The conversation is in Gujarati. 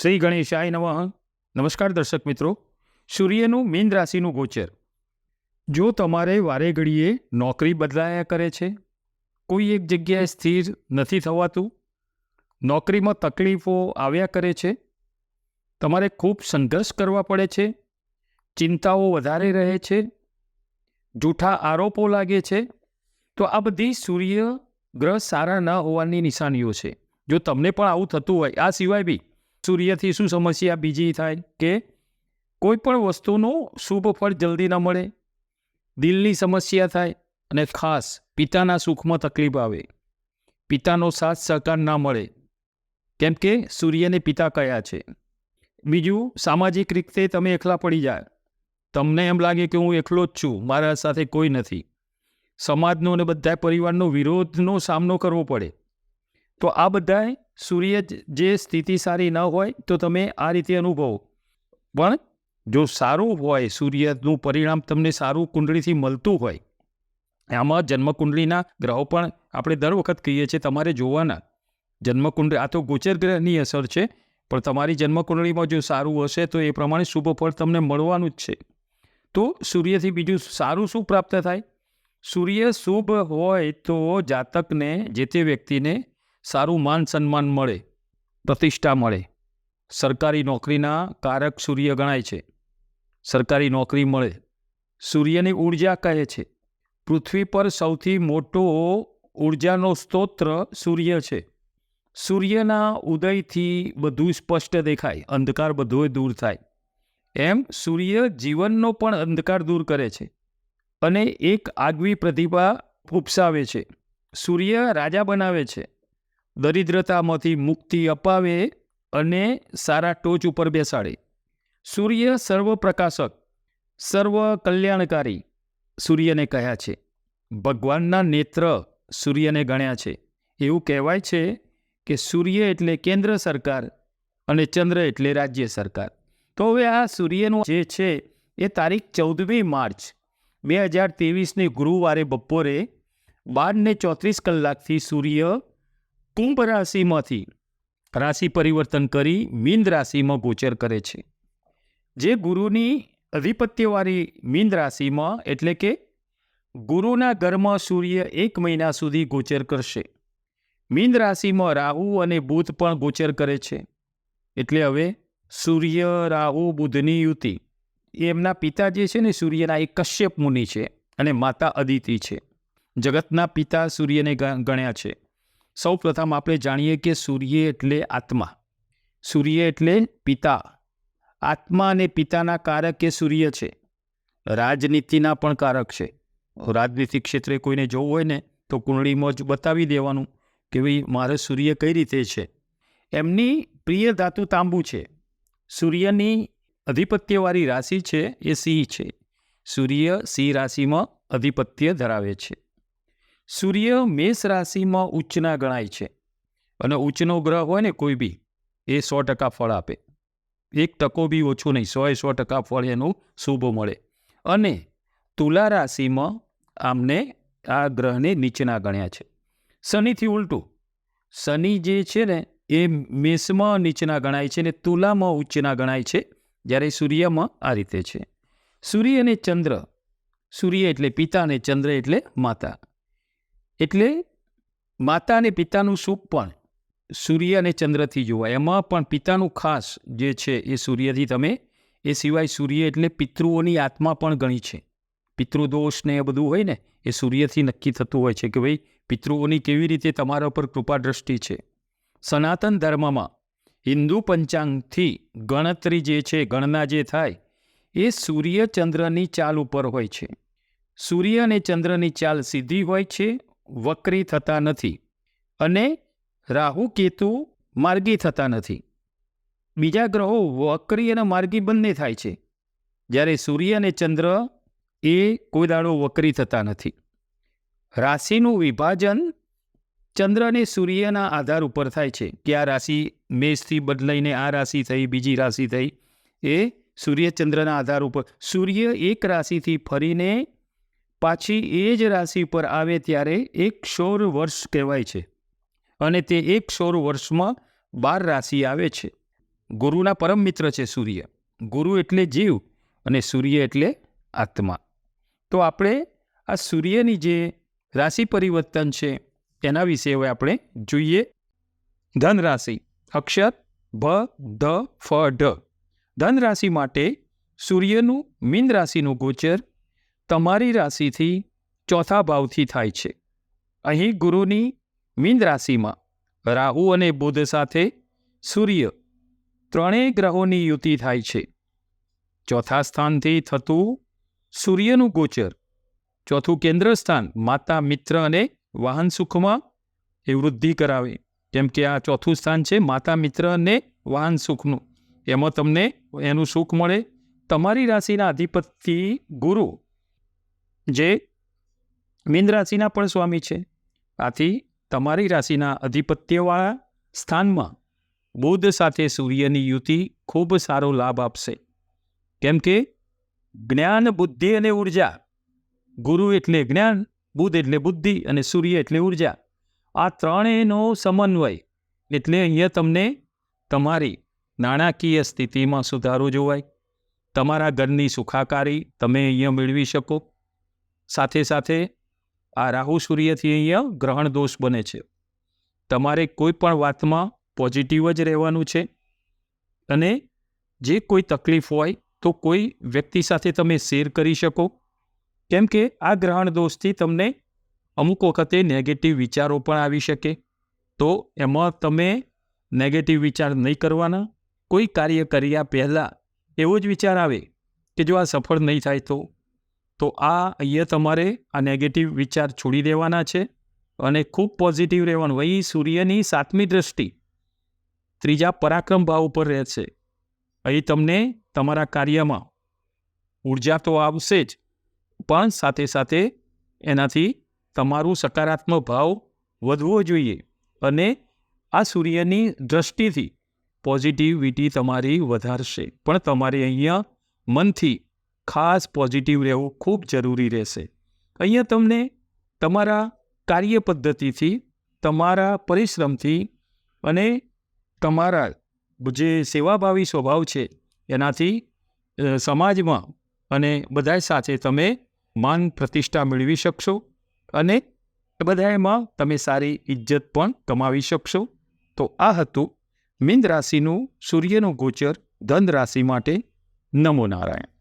શ્રી ગણેશાય નમઃ. નમસ્કાર દર્શક મિત્રો, સૂર્યનું મીન રાશિનું ગોચર. જો તમારે વારે ઘડીએ નોકરી બદલાયા કરે છે, કોઈ એક જગ્યાએ સ્થિર નથી થવાતું, નોકરીમાં તકલીફો આવ્યા કરે છે, તમારે ખૂબ સંઘર્ષ કરવા પડે છે, ચિંતાઓ વધારે રહે છે, જૂઠા આરોપો લાગે છે, તો આ બધી સૂર્ય ગ્રહ સારા ન હોવાની નિશાનીઓ છે. જો તમને પણ આવું થતું હોય, આ સિવાય બી સૂર્યથી શું સમસ્યા બીજી થાય કે કોઈ પણ વસ્તુનું શુભ ફળ જલ્દી ન મળે, દિલની સમસ્યા થાય અને ખાસ પિતાના સુખમાં તકલીફ આવે. પિતાનો સાથ સહકાર ના મળે, કેમ કે સૂર્યને પિતા કયા છે. બીજું, સામાજિક રીતે તમે એકલા પડી જાય. તમને એમ લાગે કે હું એકલો જ છું, મારા સાથે કોઈ નથી. સમાજનો અને બધા પરિવારનો વિરોધનો સામનો કરવો પડે. તો આ બધાય સૂર્ય જે સ્થિતિ સારી ન હોય તો તમે આ રીતે અનુભવો. પણ જો સારું હોય, સૂર્યનું પરિણામ તમને સારું કુંડળીથી મળતું હોય, આમાં જન્મકુંડળીના ગ્રહો પણ આપણે દર વખત કહીએ છીએ તમારે જોવાના. જન્મકુંડળી, આ તો ગોચર ગ્રહની અસર છે, પણ તમારી જન્મકુંડળીમાં જો સારું હશે તો એ પ્રમાણે શુભ ફળ તમને મળવાનું જ છે. તો સૂર્યથી બીજું સારું શું પ્રાપ્ત થાય? સૂર્ય શુભ હોય તો જાતકને, જે તે વ્યક્તિને સારું માન સન્માન મળે, પ્રતિષ્ઠા મળે. સરકારી નોકરીના કારક સૂર્ય ગણાય છે. સરકારી નોકરી મળે, સૂર્યની ઊર્જા કહે છે. પૃથ્વી પર સૌથી મોટો ઉર્જાનો સ્તોત્ર સૂર્ય છે. સૂર્યના ઉદયથી બધું સ્પષ્ટ દેખાય, અંધકાર બધો દૂર થાય. એમ સૂર્ય જીવનનો પણ અંધકાર દૂર કરે છે અને એક આગવી પ્રતિભા ઉપસાવે છે. સૂર્ય રાજા બનાવે છે. દરિદ્રતામાંથી મુક્તિ અપાવે અને સારા ટોચ ઉપર બેસાડે. સૂર્ય સર્વપ્રકાશક સર્વ કલ્યાણકારી સૂર્યને કહ્યા છે. ભગવાનના નેત્ર સૂર્યને ગણ્યા છે. એવું કહેવાય છે કે સૂર્ય એટલે કેન્દ્ર સરકાર અને ચંદ્ર એટલે રાજ્ય સરકાર. તો હવે આ સૂર્યનું જે છે એ તારીખ ચૌદમી માર્ચ બે હજાર ત્રેવીસની ગુરુવારે બપોરે બારને ચોત્રીસ કલાકથી સૂર્ય કુંભ રાશિમાંથી રાશિ પરિવર્તન કરી મીન રાશિમાં ગોચર કરે છે. જે ગુરુની અધિપત્યવાળી મીન રાશિમાં એટલે કે ગુરુના ઘરમાં સૂર્ય એક મહિના સુધી ગોચર કરશે. મીન રાશિમાં રાહુ અને બુધ પણ ગોચર કરે છે. એટલે હવે સૂર્ય, રાહુ, બુધની યુતિ. એમના પિતા જે છે ને, સૂર્યના એ કશ્યપ મુનિ છે અને માતા અદિતિ છે. જગતના પિતા સૂર્યને ગણ્યા છે. સૌ પ્રથમ આપણે જાણીએ કે સૂર્ય એટલે આત્મા. સૂર્ય એટલે પિતા. આત્મા અને પિતાના કારક એ સૂર્ય છે. રાજનીતિના પણ કારક છે. રાજનીતિ ક્ષેત્રે કોઈને જોવું હોય ને, તો કુંડળીમાં જ બતાવી દેવાનું કે ભાઈ મારે સૂર્ય કઈ રીતે છે. એમની પ્રિય ધાતુ તાંબુ છે. સૂર્યની અધિપત્યવાળી રાશિ છે એ સિંહ છે. સૂર્ય સિંહ રાશિમાં અધિપત્ય ધરાવે છે. સૂર્ય મેષ રાશિમાં ઉચ્ચના ગણાય છે. અને ઉચ્ચનો ગ્રહ હોય ને કોઈ બી, એ સો ટકા ફળ આપે. એક ટકો બી ઓછું નહીં, સો સો ટકા ફળ એનું શુભ મળે. અને તુલા રાશિમાં આમને આ ગ્રહને નીચના ગણ્યા છે. શનિથી ઉલટું, શનિ જે છે ને, એ મેષમાં નીચના ગણાય છે ને તુલામાં ઉચ્ચના ગણાય છે, જ્યારે સૂર્યમાં આ રીતે છે. સૂર્ય અને ચંદ્ર, સૂર્ય એટલે પિતા અને ચંદ્ર એટલે માતા. એટલે માતા અને પિતાનું સુખ પણ સૂર્ય અને ચંદ્રથી જોવાય. એમાં પણ પિતાનું ખાસ જે છે એ સૂર્યથી તમે, એ સિવાય સૂર્ય એટલે પિતૃઓની આત્મા પણ ગણી છે. પિતૃદોષ ને એ બધું હોય ને, એ સૂર્યથી નક્કી થતું હોય છે કે ભાઈ પિતૃઓની કેવી રીતે તમારા ઉપર કૃપા દ્રષ્ટિ છે. સનાતન ધર્મમાં હિન્દુ પંચાંગથી ગણતરી જે છે, ગણના જે થાય, એ સૂર્ય ચંદ્રની ચાલ ઉપર હોય છે. સૂર્ય અને ચંદ્રની ચાલ સીધી હોય છે વક્રી થતા નથી અને રાહુ કેતુ માર્ગી થતા નથી. બીજા ગ્રહો વક્રી અને માર્ગી બંને થાય છે. જ્યારે સૂર્ય અને ચંદ્ર એ કોઈ દાડો વક્રી થતા નથી. રાશિનું વિભાજન ચંદ્ર અને સૂર્યના આધાર ઉપર થાય છે કે આ રાશિ મેષથી બદલાઈને આ રાશિ થઈ, બીજી રાશિ થઈ, એ સૂર્યચંદ્રના આધાર ઉપર. સૂર્ય એક રાશિથી ફરીને પાછી એ જ રાશિ પર આવે ત્યારે એક સૌર વર્ષ કહેવાય છે. અને તે એક સૌર વર્ષમાં બાર રાશિ આવે છે. ગુરુના પરમ મિત્ર છે સૂર્ય. ગુરુ એટલે જીવ અને સૂર્ય એટલે આત્મા. તો આપણે આ સૂર્યની જે રાશિ પરિવર્તન છે, એના વિશે હવે આપણે જોઈએ. ધન રાશિ અક્ષર, ભ, ધ, ફ ઢ ધન રાશિ માટે સૂર્યનું મીન રાશિનું ગોચર તમારી રાશિથી ચોથા ભાવથી થાય છે. અહીં ગુરુની મીન રાશિમાં રાહુ અને બુધ સાથે સૂર્ય ત્રણેય ગ્રહોની યુતિ થાય છે. ચોથા સ્થાનથી થતું સૂર્યનું ગોચર, ચોથું કેન્દ્ર સ્થાન માતા, મિત્ર અને વાહન સુખમાં એ વૃદ્ધિ કરાવે. કેમ કે આ ચોથું સ્થાન છે માતા, મિત્ર અને વાહન સુખનું. એમાં તમને એનું સુખ મળે. તમારી રાશિના અધિપતિ ગુરુ જે મીન રાશિના પણ સ્વામી છે. આથી તમારી રાશિના અધિપત્યવાળા સ્થાનમાં બુધ સાથે સૂર્યની યુતિ ખૂબ સારો લાભ આપશે. કેમ કે જ્ઞાન, બુદ્ધિ અને ઊર્જા, ગુરુ એટલે જ્ઞાન, બુધ એટલે બુદ્ધિ અને સૂર્ય એટલે ઊર્જા, આ ત્રણેયનો સમન્વય એટલે અહીંયા તમને તમારી નાણાકીય સ્થિતિમાં સુધારો જોવાય. તમારા ઘરની સુખાકારી તમે અહીંયા મેળવી શકો. સાથે સાથે આ રાહુ સૂર્યથી અહીંયા ગ્રહણ દોષ બને છે. તમારે કોઈ પણ વાતમાં પોઝિટિવ જ રહેવાનું છે અને જે કોઈ તકલીફ હોય તો કોઈ વ્યક્તિ સાથે તમે શેર કરી શકો. કેમ કે આ ગ્રહણ દોષથી તમને અમુક વખતે નેગેટિવ વિચારો પણ આવી શકે. તો એમાં તમે નેગેટિવ વિચાર નહીં કરવાના. કોઈ કાર્ય કર્યા પહેલાં એવો જ વિચાર આવે કે જો આ સફળ નહીં થાય તો તો આ અહીંયા તમારે આ નેગેટિવ વિચાર છોડી દેવાના છે અને ખૂબ પોઝિટિવ રહેવાનું. વહી સૂર્યની સાતમી દ્રષ્ટિ. ત્રીજા પરાક્રમ ભાવ ઉપર રહેશે અહીં તમને તમારા કાર્યમાં ઊર્જા તો આવશે જ, પણ સાથે સાથે એનાથી તમારું સકારાત્મક ભાવ વધવો જોઈએ અને આ સૂર્યની દ્રષ્ટિથી પોઝિટિવિટી તમારી વધારશે. પણ તમારે અહીંયા મનથી ખાસ પોઝિટિવ રહેવું ખૂબ જરૂરી રહેશે. અહીંયા તમને તમારા કાર્ય પદ્ધતિથી તમારા પરિશ્રમથી અને તમારા જે સેવાભાવી સ્વભાવ છે, એનાથી સમાજમાં અને બધા સાથે તમે માન પ્રતિષ્ઠા મેળવી શકશો અને બધામાં તમે સારી ઇજ્જત પણ કમાવી શકશો. તો આ હતું મીન રાશિનું સૂર્યનું ગોચર ધન રાશિ માટે નમો નારાયણ.